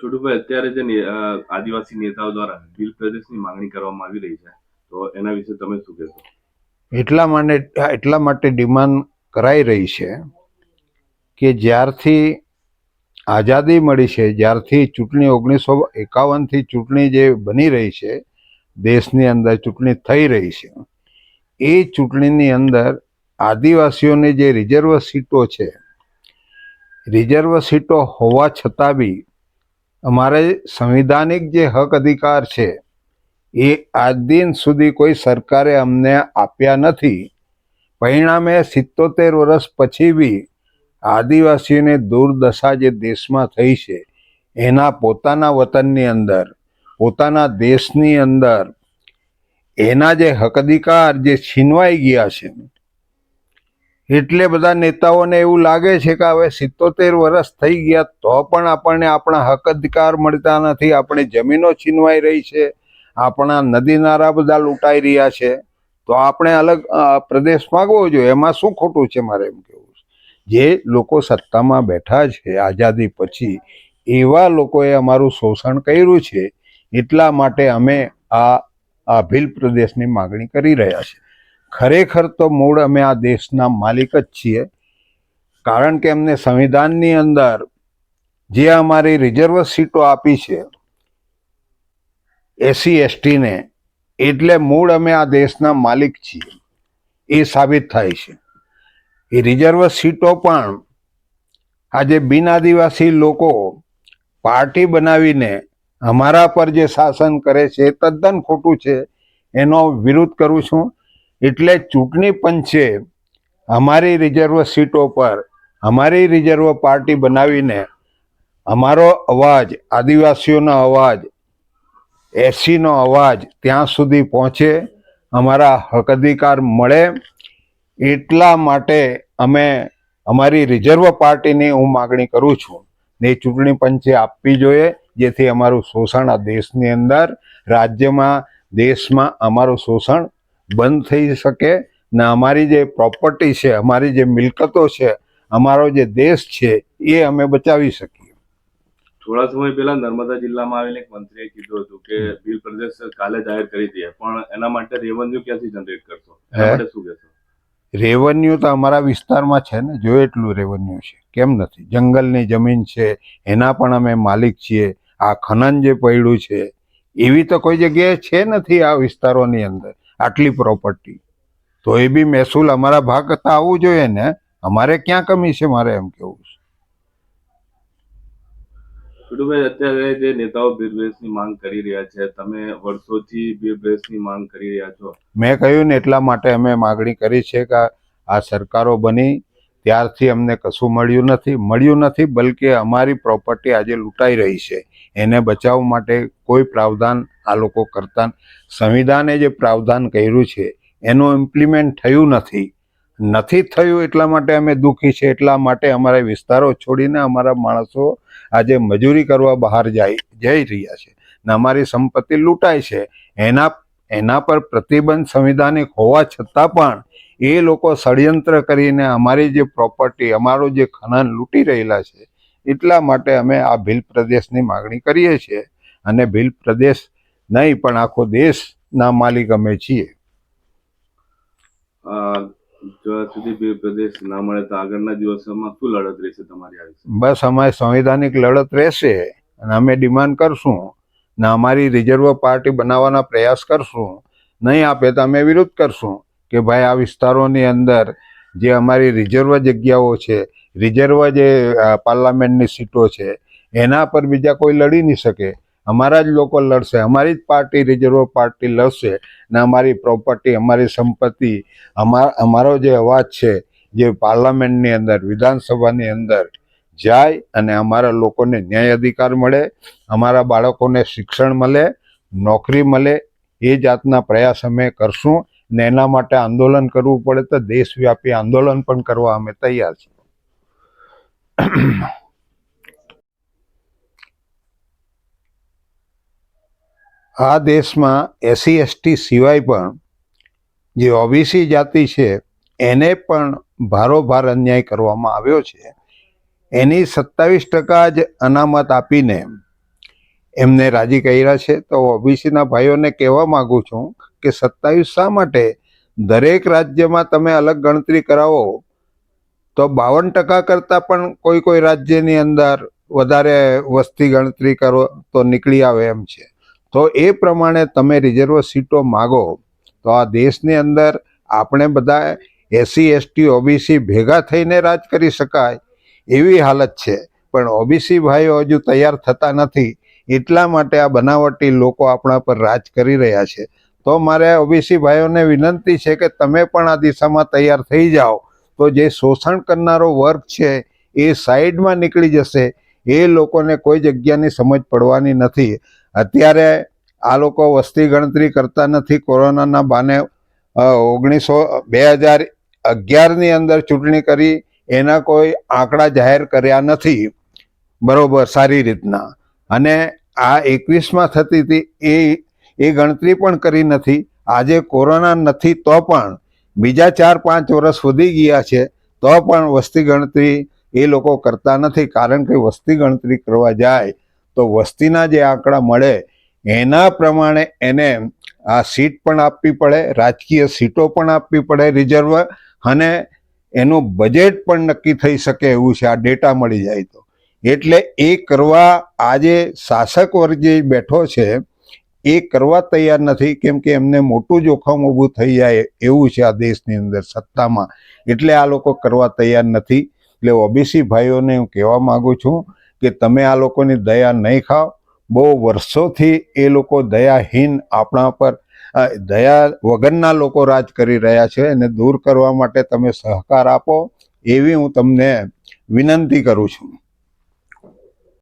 છોટુભાઈ, અત્યારે જે આદિવાસી નેતાઓ દ્વારા બિલ પ્રદેશની માંગણી કરવામાં આવી રહી છે, તો એના વિશે તમે શું કહેશો? એટલા માટે એટલા માટે ડિમાન્ડ કરાઈ રહી છે કે જ્યારથી આઝાદી મળી છે, જ્યારથી ચૂંટણી ઓગણીસો એકાવનથી ચૂંટણી જે બની રહી છે, દેશની અંદર ચૂંટણી થઈ રહી છે, એ ચૂંટણીની અંદર આદિવાસીઓની જે રિઝર્વ સીટો છે, રિઝર્વ સીટો હોવા છતાં બી અમારે સંવિધાનિક જે હક અધિકાર છે, એ આજ દિન સુધી કોઈ સરકારે અમને આપ્યા નથી. પરિણામે સિત્તોતેર વર્ષ પછી બી આદિવાસીઓને દુર્દશા જે દેશમાં થઈ છે, એના પોતાના વતનની અંદર, પોતાના દેશની અંદર, એના જે હક અધિકાર જે છીનવાઈ ગયા છે એટલે બધા નેતાઓને એવું લાગે છે કે હવે સિત્તોતેર વર્ષ થઈ ગયા તો પણ આપણને આપણા હક અધિકાર મળતા નથી, આપણી જમીનો છીનવાઈ રહી છે, આપણા નદી નારા બધા લૂંટાઈ રહ્યા છે. તો આપણે અલગ પ્રદેશ માગવો જોઈએ. એમાં શું ખોટું છે મારે એમ કેવું છે? જે લોકો સત્તામાં બેઠા છે આઝાદી પછી, એવા લોકોએ અમારું શોષણ કર્યું છે, એટલા માટે અમે આ ભીલ પ્રદેશની માગણી કરી રહ્યા છે ખરેખર તો મૂળ અમે આ દેશના માલિક જ છીએ. કારણ કે અમને સંવિધાનની અંદર જે અમારી રિઝર્વ સીટો આપી છે એસસી એસટીને, એટલે મૂળ અમે આ દેશના માલિક છીએ. એ સાબિત થાય છે. એ રિઝર્વ સીટો પણ આજે બિન આદિવાસી લોકો પાર્ટી બનાવીને અમારા પર જે શાસન કરે છે તદ્દન ખોટું છે. એનો વિરોધ કરું છું. એટલે ચૂંટણી પંચે અમારી રિઝર્વ સીટો પર, અમારી રિઝર્વ પાર્ટી બનાવીને અમારો અવાજ, આદિવાસીઓનો અવાજ, એસીનો અવાજ ત્યાં સુધી પહોંચે, અમારા હક અધિકાર મળે. એટલા માટે અમે અમારી રિઝર્વ પાર્ટીની હું માગણી કરું છું ને ચૂંટણી પંચે આપવી જોઈએ, જેથી અમારું શોષણ આ દેશની અંદર, રાજ્યમાં, દેશમાં અમારું શોષણ બંધ થઈ શકે. ને અમારી જે પ્રોપર્ટી છે અમારી જે મિલકતો છે અમારો જે દેશ છે એ અમે બચાવી શકીએ. થોડા સમય પહેલા નર્મદા જિલ્લામાં આવેલ એક મંત્રીએ કીધું હતું કે ભીલ પ્રદેશ કાલે જાહેર કરી દે પણ એના માટે રેવન્યુ ક્યાંથી જનરેટ કરશો? એના? માટે શું કહેશો? રેવન્યુ તો અમારા વિસ્તારમાં છે ને જો એટલું રેવન્યુ છે. કેમ નથી? જંગલની જમીન છે એના પણ અમે માલિક છીએ. આ ખનન જે પડ્યું છે એવી તો કોઈ જગ્યાએ છે નથી આ વિસ્તારોની અંદર. આટલી પ્રોપર્ટી તો એ બી મહેસૂલ અમારા ભાગ કરતા આવવું જોઈએ ને અમારે ક્યાં કમી છે મારે એમ કેવું છે. છોટુભાઈ અત્યારે જે નેતાઓ ભીલ માંગ કરી રહ્યા છે તમે વર્ષોથી ભીલ માંગ કરી રહ્યા છો. મેં કહ્યું ને એટલા માટે અમે માગણી કરી છે કે આ સરકારો બની ત્યારથી અમને કશું મળ્યું નથી મળ્યું નથી, બલકે અમારી પ્રોપર્ટી આજે લૂંટાઈ રહી છે. એને બચાવ માટે કોઈ પ્રાવધાન આ લોકો કરતા સંવિધાને જે પ્રાવધાન કર્યું છે, એનું ઇમ્પ્લિમેન્ટ થયું નથી. નથી થયું એટલા માટે અમે દુઃખી છે, એટલા માટે અમારા વિસ્તારો છોડીને અમારા માણસો આજે મજૂરી કરવા બહાર જાય, જઈ રહ્યા છે. ને અમારી સંપત્તિ લૂંટાય છે. એના એના પર પ્રતિબંધ સંવિધાનિક હોવા છતાં પણ એ લોકો ષડયંત્ર કરીને અમારી જે પ્રોપર્ટી અમારું જે ખનન લૂંટી રહેલા છે એટલા માટે અમે આ ભીલ પ્રદેશની માગણી કરીએ છીએ. અને ભીલ પ્રદેશ નહીં પણ આખો દેશના માલિક અમે છીએ. પ્રદેશ ના મળે તો આગળના દિવસોમાં શું લડત રહેશે તમારી બસ અમારી સંવિધાનિક લડત રહેશે અને અમે ડિમાન્ડ કરશું ને અમારી રિઝર્વ પાર્ટી બનાવવાના પ્રયાસ કરશું. નહીં આપે તો અમે વિરોધ કરશું. કે ભાઈ આ વિસ્તારોની અંદર જે અમારી રિઝર્વ જગ્યાઓ છે, રિઝર્વ જે પાર્લામેન્ટની સીટો છે, એના પર બીજા કોઈ લડી નહીં શકે. અમારા જ લોકો લડશે, અમારી જ પાર્ટી, રિઝર્વ પાર્ટી લડશે ને અમારી પ્રોપર્ટી, અમારી સંપત્તિ અમારા અમારો જે અવાજ છે, જે પાર્લામેન્ટની અંદર, વિધાનસભાની અંદર જાય અને અમારા લોકોને ન્યાય અધિકાર મળે, અમારા બાળકોને શિક્ષણ મળે, નોકરી મળે, એ જાતના પ્રયાસ અમે કરશું. ને એના માટે આંદોલન કરવું પડે તો દેશવ્યાપી આંદોલન પણ કરવા અમે તૈયાર છીએ. આ દેશમાં એસસી એસટી સિવાય પણ જે ઓબીસી જાતિ છે, એને પણ ભારોભાર અન્યાય કરવામાં આવ્યો છે. એની સત્તાવીસ ટકા જ અનામત આપીને એમને રાજી કર્યા છે. તો ઓબીસીના ભાઈઓને કહેવા માગું છું કે સત્તાવીસ શા માટે? દરેક રાજ્યમાં તમે અલગ ગણતરી કરાવો, તો બાવન ટકા કરતાં પણ કોઈ કોઈ રાજ્યની અંદર વધારે વસ્તી ગણતરી કરો તો નીકળી આવે એમ છે. તો એ પ્રમાણે તમે રિઝર્વ સીટો માગો, તો આ દેશની અંદર આપણે બધા એસસી, એસટી, ઓબીસી ભેગા થઈને રાજ કરી શકાય એવી હાલત છે. પણ ઓબીસી ભાઈઓ હજુ તૈયાર થતા નથી. એટલા માટે આ બનાવટી લોકો આપણા પર રાજ કરી રહ્યા છે. તો મારે ઓબીસી ભાઈઓને વિનંતી છે કે તમે પણ આ દિશામાં તૈયાર થઈ જાઓ. તો જે શોષણ કરનારો વર્ગ છે, એ સાઈડમાં નીકળી જશે. એ લોકોને કોઈ જગ્યાની સમજ પડવાની નથી. અત્યારે આ લોકો વસ્તી ગણતરી કરતા નથી. કોરોનાના બાને ઓગણીસો, બે હજાર અગિયારની અંદર ચૂંટણી કરી, એના કોઈ આંકડા જાહેર કર્યા નથી. બરોબર, સારી રીતના. અને આ એકવીસમાં થતી હતી, એ એ ગણતરી પણ કરી નથી. આજે કોરોના નથી તો પણ બીજા ચાર પાંચ વર્ષ વધી ગયા છે તો પણ વસ્તી ગણતરી એ લોકો કરતા નથી. કારણ કે વસ્તી ગણતરી કરવા જાય તો વસ્તીના જે આંકડા મળે એના પ્રમાણે એને આ સીટ પણ આપવી પડે, રાજકીય સીટો પણ આપવી પડે રિઝર્વ અને એનું બજેટ પણ નક્કી થઈ શકે એવું છે. આ ડેટા મળી જાય તો. એટલે એ કરવા આજે શાસક વર્ગ જે બેઠો છે એ કરવા તૈયાર નથી, કેમ કે એમને મોટું જોખમ ઊભું થઈ જાય એવું છે આ દેશની અંદર સત્તામાં. એટલે આ લોકો કરવા તૈયાર નથી. એટલે ઓબીસી ભાઈઓને હું કહેવા માગું છું કે તમે આ લોકોની દયા નહીં ખાઓ. બહુ વર્ષોથી એ લોકો દયાહીન આપણા પર દયા વગરના લોકો રાજ કરી રહ્યા છે. એને દૂર કરવા માટે તમે સહકાર આપો, એવી હું તમને વિનંતી કરું છું.